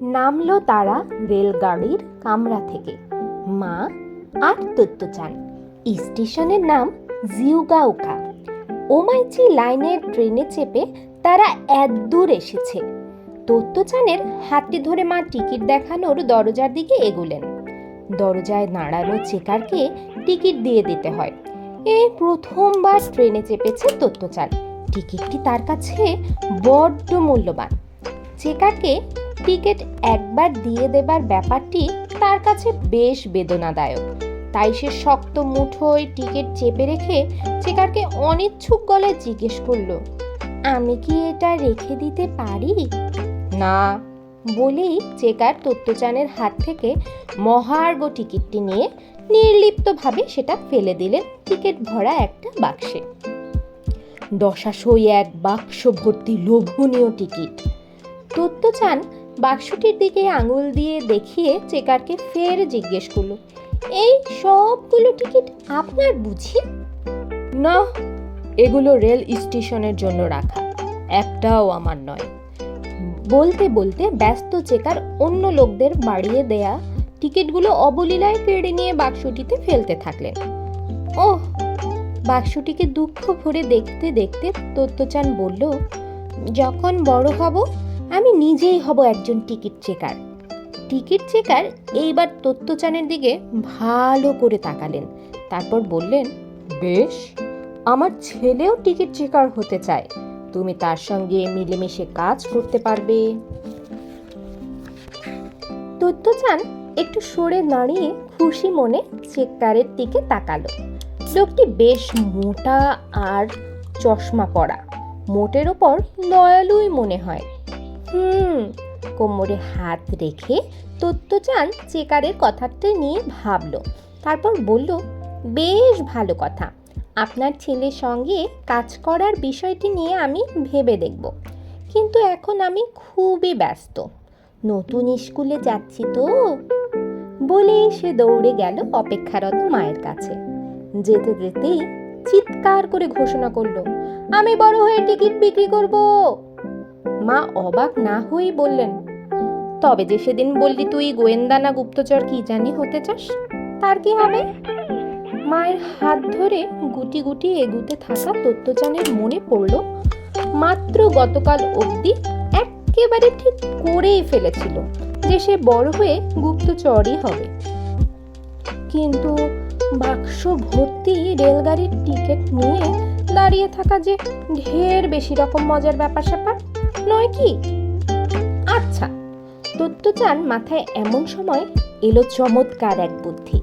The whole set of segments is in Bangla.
নামলো তারা রেলগাড়ির কামরা থেকে। মা আর তত্ত্ব চান স্টেশনের নাম জিউগাওকা ওমাইচি লাইনের ট্রেনে চেপে তারা এতদূর এসেছে। তত্ত্বচানের হাতটি ধরে মা টিকিট দেখানোর দরজার দিকে এগুলেন। দরজায় দাঁড়ানো চেকারকে টিকিট দিয়ে দিতে হয়। এ প্রথমবার ট্রেনে চেপেছে তত্ত্বচান টিকিটটি তার কাছে বড্ড মূল্যবান। চেকারকে টিকিট একবার দিয়ে দেবার ব্যাপারটি তার কাছে বেশ বেদনাদায়ক। তাই সে শক্ত মুঠোয় টিকিট চেপে রেখে চেকারকে অনিচ্ছুক গলায় জিজ্ঞেস করল, আমি কি এটা রেখে দিতে পারি? না। বলেই চেকার তত্ত্বচানের হাত থেকে মহার্ঘ টিকিটটি নিয়ে নির্লিপ্তভাবে সেটা ফেলে দিলেন টিকিট ভরা একটা বাক্সে। দশাশই এক বাক্স ভর্তি লোভনীয় টিকিট। তত্ত্বচান বাক্সটির দিকে আঙুল দিয়ে দেখিয়ে চেকারকে ফের জিজ্ঞেস করল, এই সবগুলো টিকিট আপনার বুঝি? না, এগুলো রেল স্টেশনের জন্য রাখা, একটাও আমার নয়। বলতে বলতে ব্যস্ত চেকার অন্য লোকদের বাড়িয়ে দেয়া টিকিটগুলো অবলীলায় কেড়ে নিয়ে বাক্সটিতে ফেলতে থাকলেন। ওহ! বাক্সটিকে দুঃখ ভরে দেখতে দেখতে তত্ত্বচান বলল, যখন বড় হব আমি নিজেই হব একজন টিকিট চেকার। টিকিট চেকার এইবার তত্ত্বচানের দিকে ভালো করে তাকালেন। তারপর বললেন, বেশ, আমার ছেলেও টিকিট চেকার হতে চায়। তুমি তার সঙ্গে মিলেমিশে কাজ করতে পারবে। তত্ত্বচান একটু সরে দাঁড়িয়ে খুশি মনে চেকারের দিকে তাকালো। লোকটি বেশ মোটা আর চশমা পরা। মোটের ওপর দয়ালুই মনে হয়। হুম। কোমরে হাত রেখে তত্ত্বচান চেকারের কথাটা নিয়ে ভাবলো। তারপর বলল, বেশ ভালো কথা। আপনার ছেলের সঙ্গে কাজ করার বিষয়টি নিয়ে আমি ভেবে দেখব। কিন্তু এখন আমি খুবই ব্যস্ত। নতুন স্কুলে যাচ্ছি তো? বলেই সে দৌড়ে গেল অপেক্ষারত মায়ের কাছে। যেতে যেতেই চিৎকার করে ঘোষণা করল, আমি বড় হয়ে টিকিট বিক্রি করব! মা অবাক না হয়েই বললেন, তবে যে সেদিন বললি তুই গোয়েন্দা না গুপ্তচর কি জানি হতে চাস, তার কি হবে? মায়ের হাত ধরে গুটি গুটি এগুতে থাকা তত্ত্বচানের মনে পড়ল, মাত্র গতকাল অবধি একেবারে ঠিক করেই ফেলেছিল যে সে বড় হয়ে গুপ্তচরই হবে। কিন্তু বাক্স ভর্তি রেলগাড়ির টিকিট নিয়ে দাঁড়িয়ে থাকা যে ঢের বেশি রকম মজার ব্যাপার স্যাপার নয় কি? আচ্ছা তত্ত্বচান মাথায় এমন সময় এলো চমৎকার এক বুদ্ধি।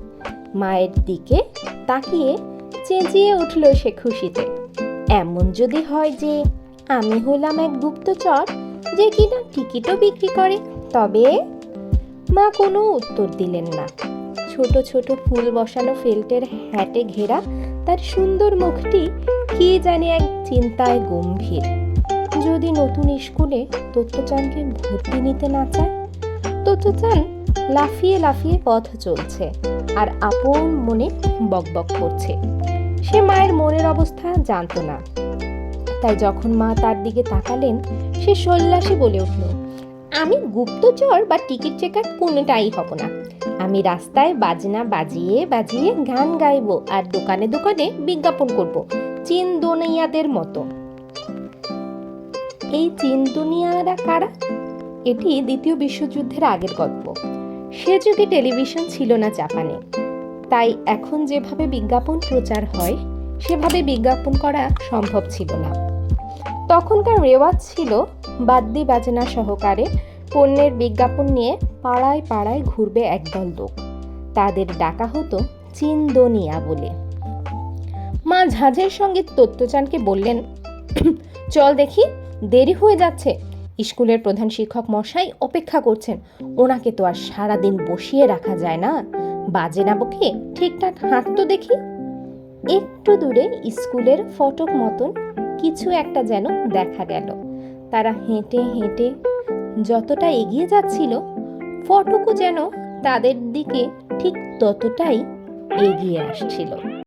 মায়ের দিকে তাকিয়ে চেঁচিয়ে উঠল সে খুশিতে। এমন যদি হয় যে আমি হলাম এক গুপ্তচর যে কিনা টিকিটও বিক্রি করে, তবে মা কোনো উত্তর দিলেন না। ছোট ছোট ফুল বসানো ফেল্টের হ্যাটে ঘেরা তার সুন্দর মুখটি কি জানি এক চিন্তায় গম্ভীর। যদি নতুন স্কুলে তত্ত্বচানকে ভর্তি নিতে না চায়? তত্ত্বচান লাফিয়ে লাফিয়ে পথ চলছে আর আপন মনে বকবক করছে। সে মায়ের মনের অবস্থা জানতো না। তাই যখন মা তার দিকে তাকালেন, সে সল্লাসে বলে উঠল, আমি গুপ্তচর বা টিকিট চেকার কোনোটাই হব না। আমি রাস্তায় বাজনা বাজিয়ে বাজিয়ে গান গাইবো আর দোকানে দোকানে বিজ্ঞাপন করব, চীন দোনাইয়াদের মতো। এই চীন দুনিয়ারা কারা? এটি দ্বিতীয় বিশ্বযুদ্ধের আগের গল্প। সে যুগে টেলিভিশন ছিল না জাপানে। তাই এখন যেভাবে বিজ্ঞাপন প্রচার হয়, সেভাবে বিজ্ঞাপন করা সম্ভব ছিল না। তখনকার রেওয়াজ ছিল বাদ্যি বাজনা সহকারে পণ্যের বিজ্ঞাপন নিয়ে পাড়ায় পাড়ায় ঘুরবে একদল লোক। তাদের ডাকা হতো চিন্দনিয়া বলে। মা ঝাঁঝের সঙ্গে তত্ত্বচানকে বললেন, চল দেখি দেরি হয়ে যাচ্ছে। স্কুলের প্রধান শিক্ষক মশাই অপেক্ষা করছেন। ওনাকে তো আর সারাদিন বসিয়ে রাখা যায় না। বাজে না বকে ঠিকঠাক হাঁটতো দেখি। একটু দূরে স্কুলের ফটক মতন কিছু একটা যেন দেখা গেল। তারা হেঁটে হেঁটে যতটা এগিয়ে যাচ্ছিল, ফটকও যেন তাদের দিকে ঠিক ততটাই এগিয়ে আসছিল।